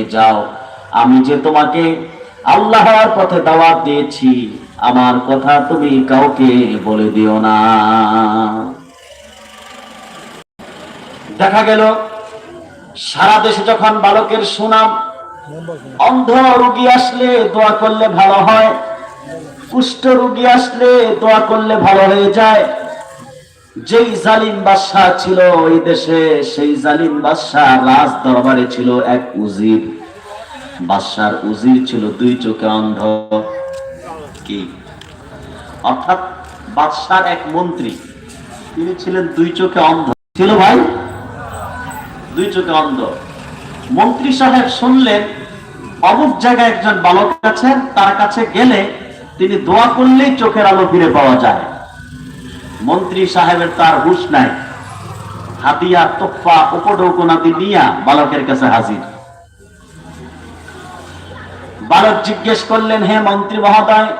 নিয়ে যাও। আমি যে তোমাকে আল্লাহর পথে দাওয়াত দিয়েছি, আমার কথা তুমি কাউকে বলে দিও না। দেখা গেল, সারা দেশে যখন বালকের সুনাম অন্ধ রুগী আসলে দোয়া করলে ভালো হয়, কুষ্ঠ রুগী আসলে দোয়া করলে ভালো হয়ে যায়। যেই জালিম বাদশাহ ছিল ওই দেশে, সেই জালিম বাদশাহ রাজ দরবারে ছিল এক উজির। বাদশার উজির ছিল দুই চোখে অন্ধ। কি? অর্থাৎ বাদশার এক মন্ত্রী। তিনি ছিলেন দুই চোখে অন্ধ। ছিল ভাই? দুই চোখে অন্ধ। মন্ত্রী সাহেব শুনলেন, অমুক জায়গায় একজন বালক আছেন তার কাছে গেলে তিনি দোয়া করলেই চোখের আলো ফিরে পাওয়া যায়। মন্ত্রী সাহেবের তার হুশ নাই। হাতিয়া, তোফা উপডৌকনাদি নিয়া বালকের কাছে হাজির। বালক জিজ্ঞেস করলেন, হে মন্ত্রী মহোদয়